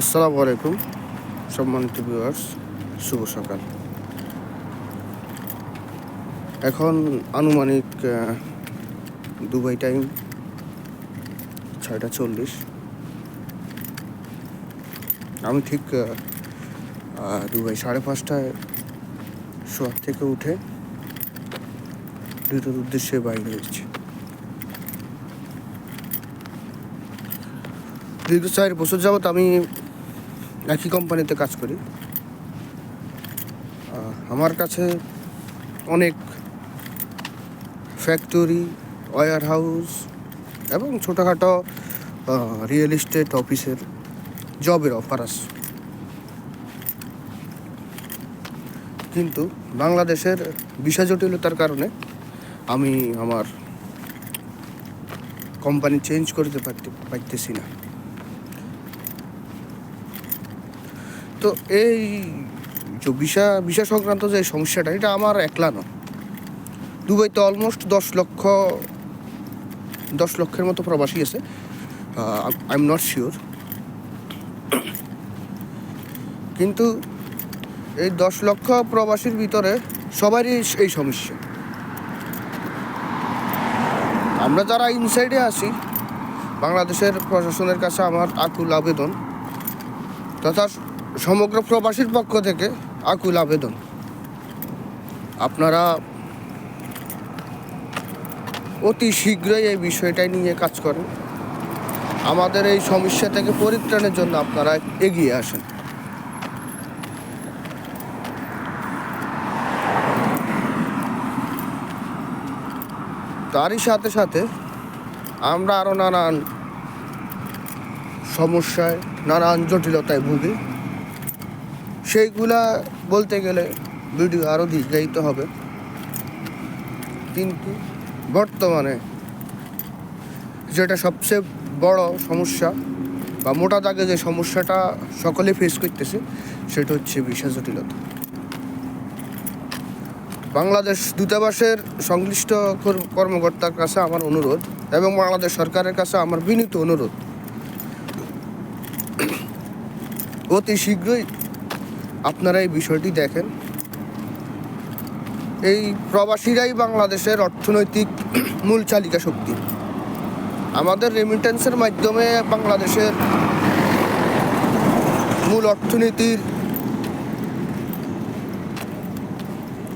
আসসালামু আলাইকুম, সম্মানিত ভিউয়ার্স শুভ সকাল। এখন আনুমানিক দুবাই টাইম ছয়টা চল্লিশ। আমি ঠিক দুবাই সাড়ে পাঁচটায় শোয়ার থেকে উঠে দুটোর উদ্দেশ্যে বাইরে হয়েছি। দীর্ঘ চার বছর যাবৎ আমি একই কোম্পানিতে কাজ করি। আমার কাছে অনেক ফ্যাক্টরি ওয়ার হাউস এবং ছোটোখাটো রিয়েল এস্টেট অফিসের জবের অফার আছে। কিন্তু বাংলাদেশের বিষয় জটিলতার কারণে আমি আমার কোম্পানি চেঞ্জ করতে পারতে পারতেছি না। তো এই যে ভিসা ভিসা সংক্রান্ত যে সমস্যাটা, এটা আমার একলা না দুবাইতে অলমোস্ট দশ লক্ষ, দশ লক্ষের মতো প্রবাসী আছে। আই এম নট শিওর কিন্তু এই দশ লক্ষ প্রবাসীর ভিতরে সবারই এই সমস্যা। আমরা যারা ইনসাইডে আছি, বাংলাদেশের প্রশাসনের কাছে আমার আকুল আবেদন। তথা সমগ্র প্রবাসীর পক্ষ থেকে আকুল আবেদন। আপনারা অতি শীঘ্রই এই বিষয়টা নিয়ে কাজ করেন। আমাদের এই সমস্যা থেকে পরিত্রাণের জন্য আপনারা এগিয়ে আসেন। তারই সাথে সাথে আমরা আরও নানান সমস্যায়, নানান জটিলতায় ভুগি। সেইগুলা বলতে গেলে ভিডিও আরও দীর্ঘায়িত হবে। কিন্তু বর্তমানে যেটা সবচেয়ে বড় সমস্যা বা মোটা দাগে যে সমস্যাটা সকলে ফেস করতেছে, সেটা হচ্ছে ভিসা জটিলতা। বাংলাদেশ দূতাবাসের সংশ্লিষ্ট কর্মকর্তার কাছে আমার অনুরোধ এবং বাংলাদেশ সরকারের কাছে আমার বিনীত অনুরোধ। অতি শীঘ্রই আপনারা এই বিষয়টি দেখেন। এই প্রবাসীরাই বাংলাদেশের অর্থনৈতিক মূল চালিকা শক্তি। আমাদের রেমিটেন্সের মাধ্যমে বাংলাদেশের মূল অর্থনীতির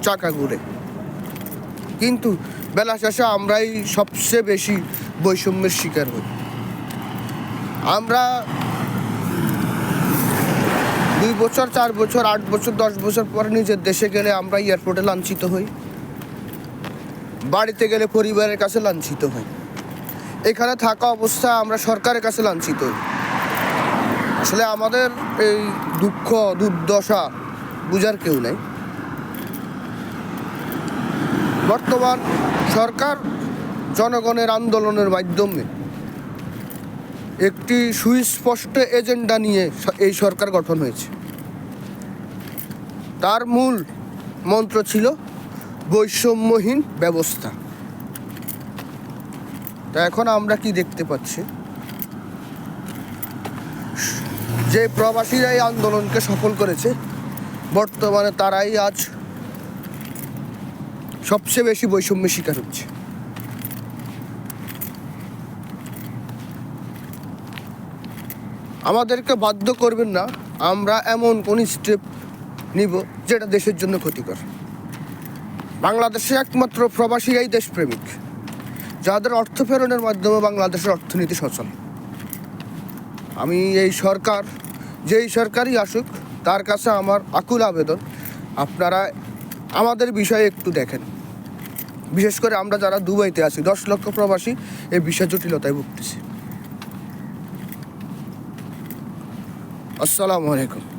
চাকা ঘুরে। কিন্তু বেলা শেষে আমরাই সবচেয়ে বেশি বৈষম্যের শিকার হই। আমরা দুই বছর, চার বছর, আট বছর, দশ বছর পরে নিজের দেশে গেলে আমরা এয়ারপোর্টে লাঞ্ছিত হই। বাড়িতে গেলে পরিবারের কাছে লাঞ্ছিত হই। এখানে থাকা অবস্থা আমরা সরকারের কাছে লাঞ্ছিত হই। আসলে আমাদের এই দুঃখ, দুর্দশা বুঝার কেউ নেই। বর্তমান সরকার জনগণের আন্দোলনের মাধ্যমে একটি সুস্পষ্ট এজেন্ডা নিয়ে এই সরকার গঠন হয়েছে। তার মূল মন্ত্র ছিল বৈষম্যহীন ব্যবস্থা। তা এখন আমরা কি দেখতে পাচ্ছি? যে প্রবাসীরা এই আন্দোলনকে সফল করেছে, বর্তমানে তারাই আজ সবচেয়ে বেশি বৈষম্যের শিকার হচ্ছে। আমাদেরকে বাধ্য করবেন না, আমরা এমন কোন স্টেপ নিব যেটা দেশের জন্য ক্ষতিকর। বাংলাদেশে একমাত্র প্রবাসীরাই দেশপ্রেমিক, যাদের অর্থ প্রেরণের মাধ্যমে বাংলাদেশের অর্থনীতি সচল। আমি এই সরকার, যেই সরকারই আসুক, তার কাছে আমার আকুল আবেদন, আপনারা আমাদের বিষয়ে একটু দেখেন। বিশেষ করে আমরা যারা দুবাইতে আছি, দশ লক্ষ প্রবাসী এই বিষয় জটিলতায় ভুগতেছি। আসসালামু আলাইকুম।